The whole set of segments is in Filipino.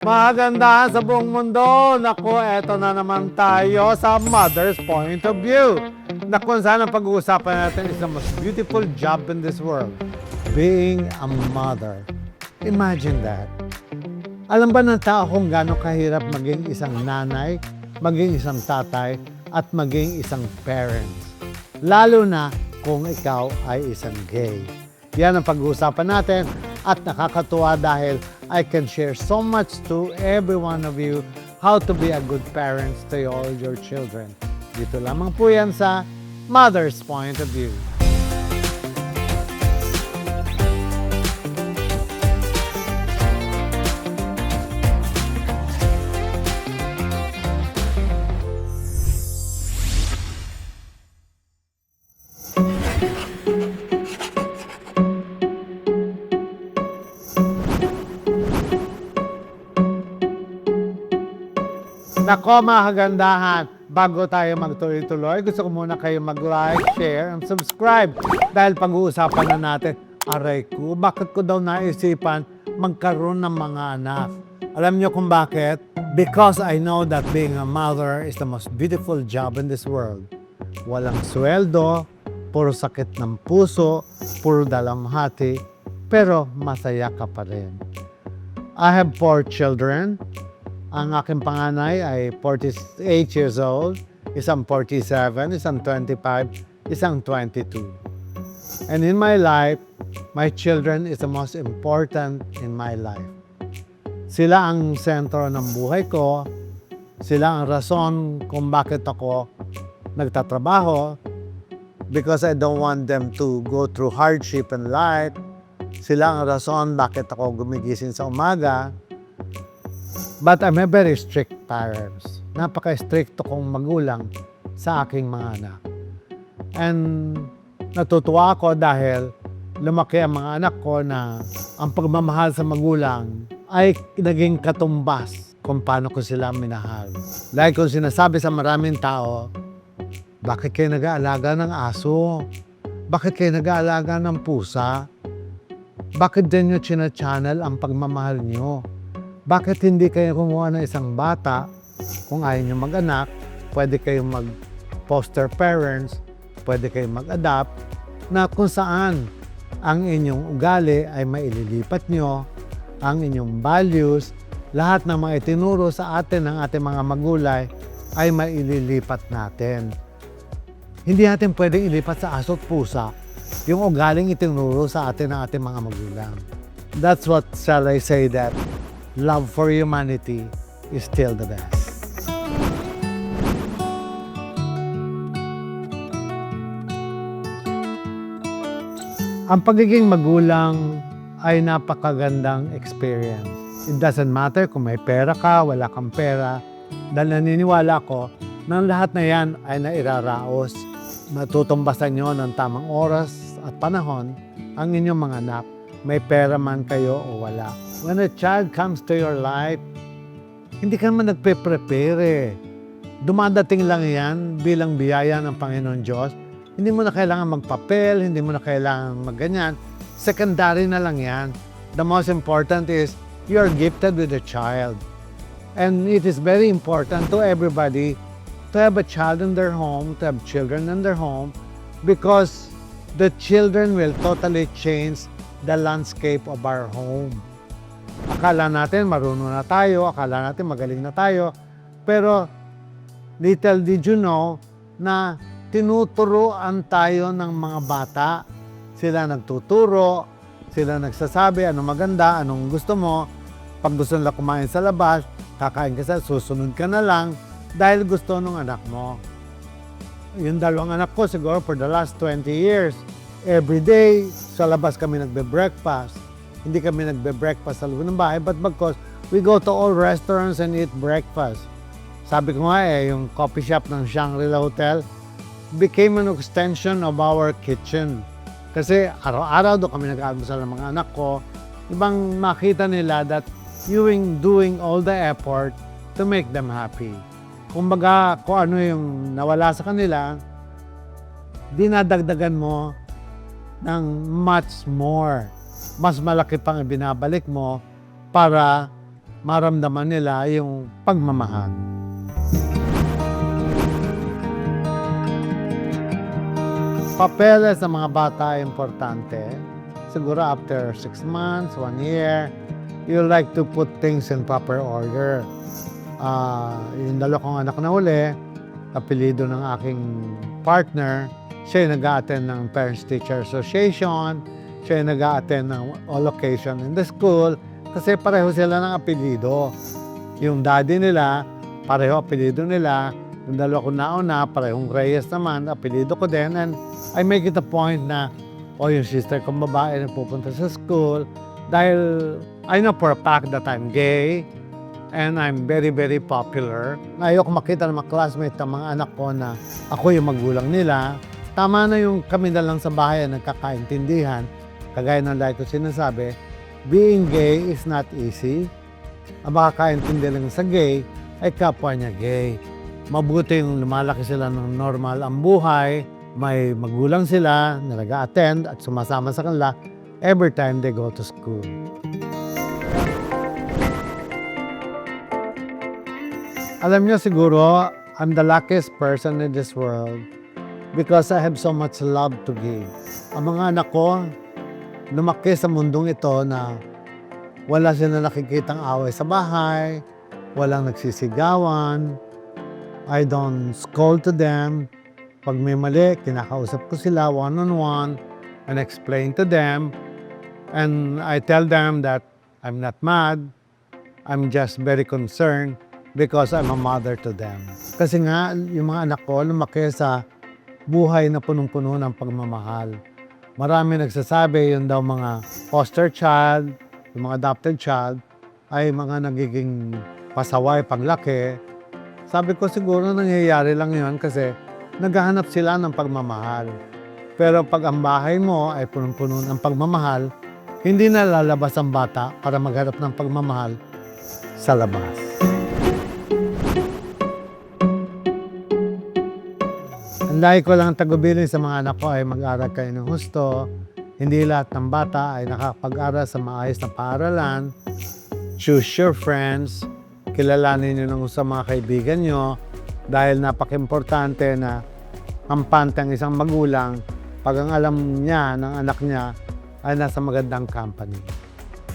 Maganda sa buong mundo. Naku, eto na naman tayo sa mother's point of view. Na kung saan ang pag-uusapan natin is the most beautiful job in this world. Being a mother. Imagine that. Alam ba ng tao kung gaano kahirap maging isang nanay, maging isang tatay, at maging isang parents? Lalo na kung ikaw ay isang gay. Yan ang pag-uusapan natin at nakakatuwa dahil I can share so much to every one of you how to be a good parents to all your children. Dito lamang po yan sa Mother's Point of View. Nako mga bago tayo magtuloy-tuloy, gusto ko muna kayo mag-like, share, and subscribe. Dahil pag-uusapan na natin, aray ko, bakit ko daw naisipan magkaroon ng mga anak? Alam niyo kung bakit? Because I know that being a mother is the most beautiful job in this world. Walang sweldo, puro sakit ng puso, puro dalamhati, pero masaya ka pa rin. I have four children. Ang aking panganay ay 48 years old, isang 47, isang 25, isang 22. And in my life, my children is the most important in my life. Sila ang sentro ng buhay ko, sila ang rason kung bakit ako nagtatrabaho because I don't want them to go through hardship in life. Sila ang rason bakit ako gumigising sa umaga. But I'm a very strict parents. Napaka-stricto kong magulang sa aking mga anak. And natutuwa ako dahil lumaki ang mga anak ko na ang pagmamahal sa magulang ay naging katumbas kung paano ko sila minahal. Like kung sinasabi sa maraming tao, bakit kayo nag-aalaga ng aso? Bakit kayo nag-aalaga ng pusa? Bakit din nyo china-channel ang pagmamahal nyo? Bakit hindi kayo kumuha ng isang bata kung ayaw nyo mag-anak? Pwede kayong mag-foster parents, pwede kayong mag-adapt, na kung saan ang inyong ugali ay maililipat nyo, ang inyong values, lahat ng mga itinuro sa atin ng ating mga magulay ay maililipat natin. Hindi natin pwedeng ilipat sa aso at pusa yung ugaling itinuro sa atin ng ating mga magulang. That's what shall I say that love for humanity is still the best. Ang pagiging magulang ay napakagandang experience. It doesn't matter kung may pera ka, wala kang pera, dahil naniniwala ko na lahat na yan ay nairaraos. Matutumbasan nyo ng tamang oras at panahon ang inyong mga anak. May pera man kayo o wala. When a child comes to your life, hindi ka naman nagpe-prepare eh. Dumadating lang yan bilang biyaya ng Panginoon Diyos. Hindi mo na kailangan magpapel, hindi mo na kailangan magganyan. Secondary na lang yan. The most important is you are gifted with a child. And it is very important to everybody to have a child in their home, to have children in their home, because the children will totally change the landscape of our home. Akala natin marunong na tayo, akala natin magaling na tayo, pero little did you know na tinuturoan tayo ng mga bata. Sila nagtuturo, sila nagsasabi anong maganda, anong gusto mo. Pag gusto nila kumain sa labas, kakain ka sa, susunod ka na lang dahil gusto ng anak mo. Yung dalawang anak ko siguro for the last 20 years, every day sa labas kami nagbe-breakfast. Hindi kami nagbe-breakfast sa loob ng bahay, but because we go to all restaurants and eat breakfast. Sabi ko nga eh, yung coffee shop ng Shangri-La Hotel became an extension of our kitchen. Kasi araw-araw doon kami nag-almusal ng mga anak ko. Ibang makita nila that you doing all the effort to make them happy. Kumbaga, kung ano yung nawala sa kanila, dinadagdagan mo ng much more. Mas malaki pang ibinabalik mo para maramdaman nila yung pagmamahal. Papeles ng mga bata importante. Siguro after six months, one year, you like to put things in proper order. Ah, yung dalawa kong anak na uli, apelido ng aking partner, siya yung nag-attend ng Parents-Teacher Association, siya yung nag-attend ng all occasion in the school, kasi pareho sila ng apelido. Yung daddy nila, pareho apelido nila, yung dalawa ko nauna, parehong Reyes naman, apelido ko din, and I make it a point na, o yung sister kong babae na pupunta sa school, dahil I know for a fact that I'm gay, and I'm very, very popular. Ayoko makita ng mga classmates ng mga anak ko na ako yung magulang nila. Tama na yung kami na lang sa bahay nagkakaintindihan. Kagaya ng like ko sinasabi, being gay is not easy. Ang makakaintindi lang sa gay ay kapwa niya gay. Mabuti yung lumalaki sila ng normal ang buhay, may magulang sila na nag-attend at sumasama sa kanila every time they go to school. Alam niyo siguro, I'm the luckiest person in this world because I have so much love to give. Ang mga anak ko, lumaki sa mundong ito na wala sila nakikitang away sa bahay, walang nagsisigawan, I don't scold to them. Pag may mali, kinakausap ko sila one-on-one and explain to them. And I tell them that I'm not mad, I'm just very concerned because I'm a mother to them. Kasi nga, yung mga anak ko lumaki sa buhay na punong-puno ng pagmamahal. Marami nagsasabi yun daw mga foster child, yung mga adopted child, ay mga nagiging pasaway paglaki. Sabi ko siguro nangyayari lang yun kasi naghahanap sila ng pagmamahal. Pero pag ang bahay mo ay punong-puno ng pagmamahal, hindi na lalabas ang bata para maghanap ng pagmamahal sa labas. Lahi ko lang tagubilin sa mga anak ko ay mag-aral kayo ng husto. Hindi lahat ng bata ay nakapag-aral sa maayos na paaralan. Choose your friends. Kilalanin nyo ng sa mga kaibigan nyo dahil napaka-importante na kampante ang isang magulang pag ang alam niya ng anak niya ay nasa magandang company.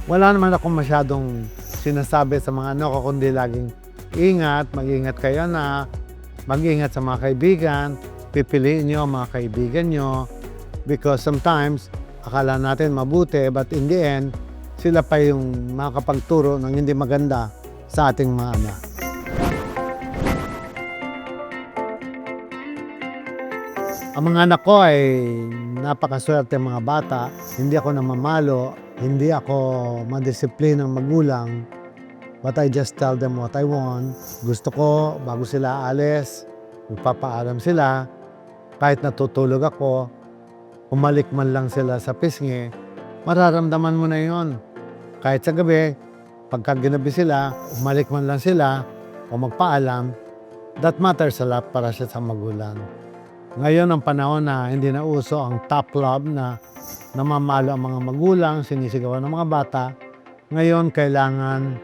Wala naman ako masyadong sinasabi sa mga anak ko kundi laging ingat, mag-ingat kayo na, mag-ingat sa mga kaibigan, pipiliin nyo mga kaibigan nyo because sometimes akala natin mabuti but in the end sila pa yung makakapagturo ng hindi maganda sa ating mga anak. Ang mga anak ko ay napakaswerte mga bata. Hindi ako namamalo, hindi ako madisiplin ng magulang. But I just tell them what I want. Gusto ko, bago sila alis, magpapaalam sila. Kahit natutulog ako, umalik man lang sila sa pisngi, mararamdaman mo na yon. Kahit sa gabi, pagka ginabi sila, umalik man lang sila o magpaalam, that matters a lot para siya sa magulang. Ngayon ang panahon na hindi na uso ang top love na namamalo ang mga magulang, sinisigawan ng mga bata. Ngayon kailangan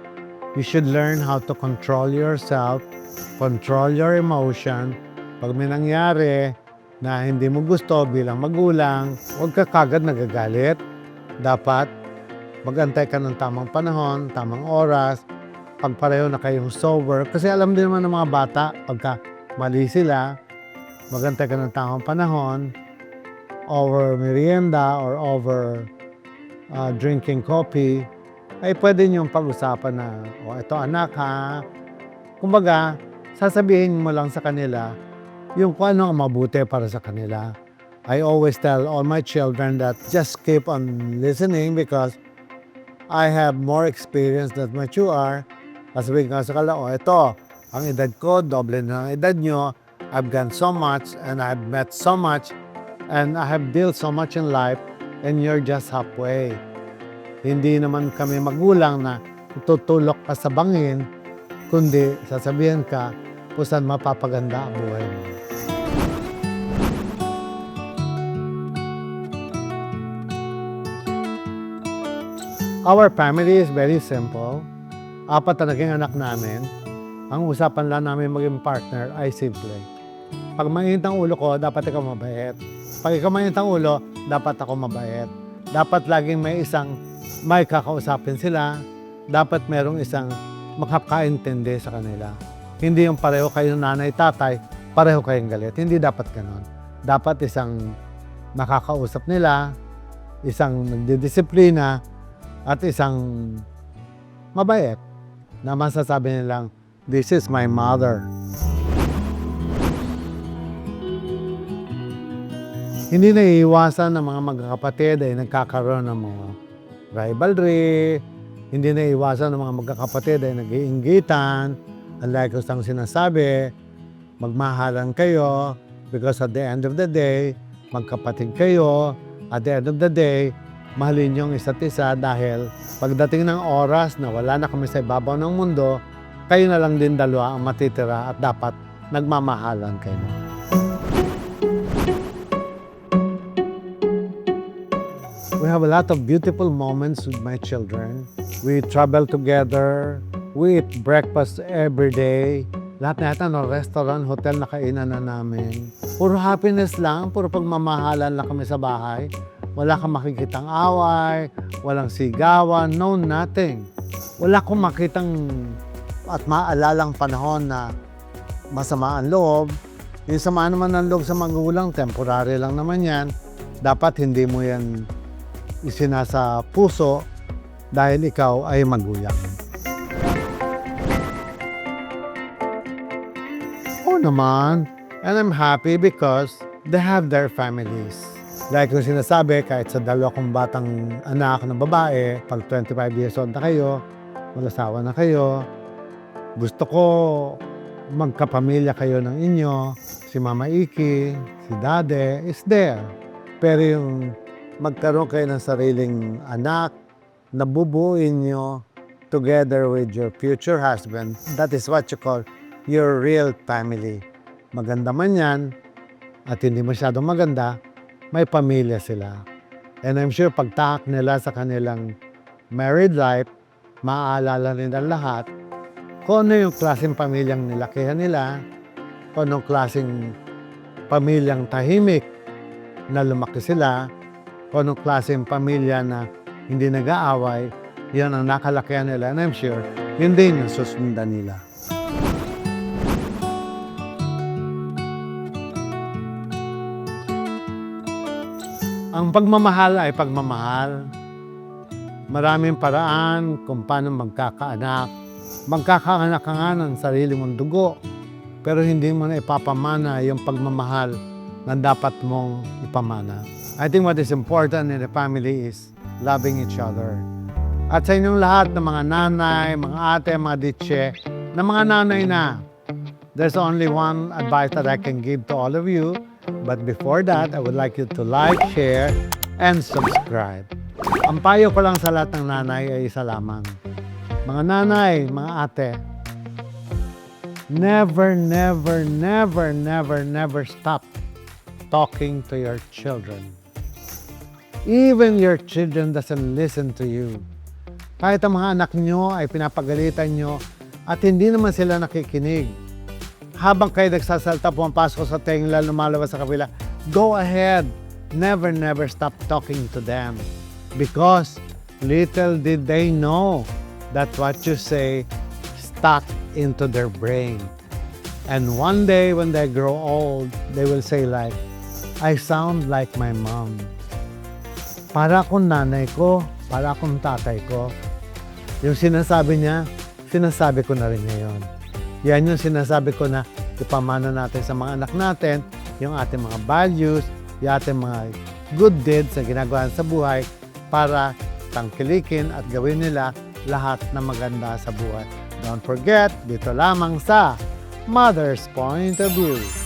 you should learn how to control yourself, control your emotion. Pag may nangyari na hindi mo gusto bilang magulang, huwag ka kagad nagagalit. Dapat magantay ka ng tamang panahon, tamang oras, pag pareho na kayong sober. Kasi alam din naman ng mga bata, pagka mali sila, magantay ka ng tamang panahon, over merienda or over uh, drinking coffee, ay pwede niyong pag-usapan na, o oh, ito anak ha, kumbaga, sasabihin mo lang sa kanila yung kung ano ang mabuti para sa kanila. I always tell all my children that just keep on listening because I have more experience than what you are. Sasabihin ka sa kanila, oh ito, ang edad ko, doble na ang edad nyo, I've gone so much and I've met so much and I have dealt so much in life and you're just halfway. Hindi naman kami magulang na tutulok ka sa bangin, kundi sasabihin ka kung saan mapapaganda ang buhay mo. Our family is very simple. apat na naging anak namin, ang usapan lang namin maging partner ay simple. Pag mainit ang ulo ko, dapat ikaw mabait. Pag ikaw mainit ang ulo, dapat ako mabait. Dapat laging may isang may kakausapin sila. Dapat merong isang makakaintindi sa kanila. Hindi yung pareho kayo nanay, tatay, pareho kayong galit. Hindi dapat ganon. Dapat isang nakakausap nila, isang nagdidisiplina, at isang mabait na masasabi nilang, this is my mother. Hindi na iiwasan ng mga magkakapatid ay nagkakaroon ng mga rivalry, hindi na iiwasan ng mga magkakapatid ay nag-iinggitan, unlike kung ang sinasabi, magmahalan kayo because at the end of the day, magkapatid kayo, at the end of the day, mahalin yung isa't isa dahil pagdating ng oras na wala na kami sa ibabaw ng mundo, kayo na lang din dalawa ang matitira at dapat nagmamahalan kayo. We have a lot of beautiful moments with my children. We travel together. We eat breakfast every day. Lahat na yata no, restaurant, hotel na kainan na namin. Puro happiness lang, puro pagmamahalan lang kami sa bahay. Wala kang makikitang away, walang sigawan, no nothing. Wala akong makitang at maalalang panahon na masama ang loob. Yung sama naman ng loob sa magulang, temporary lang naman yan. Dapat hindi mo yan isinasa puso dahil ikaw ay magulang. Naman. And I'm happy because they have their families. Like yung sinasabi, kahit sa dalawa kong batang anak na babae, pag 25 years old na kayo, mag-asawa na kayo, gusto ko magkapamilya kayo ng inyo. Si Mama Iki, si Dade is there. Pero yung magkaroon kayo ng sariling anak, nabubuin nyo together with your future husband, that is what you call your real family. Maganda man yan, at hindi masyadong maganda, may pamilya sila. And I'm sure pagtahak nila sa kanilang married life, maaalala nila lahat kung ano yung klaseng pamilyang nilakihan nila, kung anong klaseng pamilyang tahimik na lumaki sila, kung anong klaseng pamilya na hindi nag-aaway, yan ang nakalakihan nila. And I'm sure, yun din yung susundan nila. Ang pagmamahal ay pagmamahal. Maraming paraan kung paano magkakaanak. Magkakaanak ka nga ng sarili mong dugo, pero hindi mo na ipapamana yung pagmamahal na dapat mong ipamana. I think what is important in the family is loving each other. At sa inyong lahat ng mga nanay, mga ate, mga ditche, na mga nanay na, there's only one advice that I can give to all of you. But before that, I would like you to like, share, and subscribe. Ang payo ko lang sa lahat ng nanay ay isa lamang. Mga nanay, mga ate, never, never, never, never, never stop talking to your children. Even your children doesn't listen to you. Kahit ang mga anak nyo ay pinapagalitan nyo at hindi naman sila nakikinig. Habang kayo nagsasalta, pumapasok sa tingla, lumalabas sa kabila, go ahead. Never, never stop talking to them. Because little did they know that what you say stuck into their brain. And one day when they grow old, they will say like, I sound like my mom. Para akong nanay ko, para akong tatay ko. Yung sinasabi niya, sinasabi ko na rin ngayon. Yan yung sinasabi ko na ipamana natin sa mga anak natin, yung ating mga values, yung ating mga good deeds na ginagawa sa buhay para tangkilikin at gawin nila lahat na maganda sa buhay. Don't forget, dito lamang sa Mother's Point of View.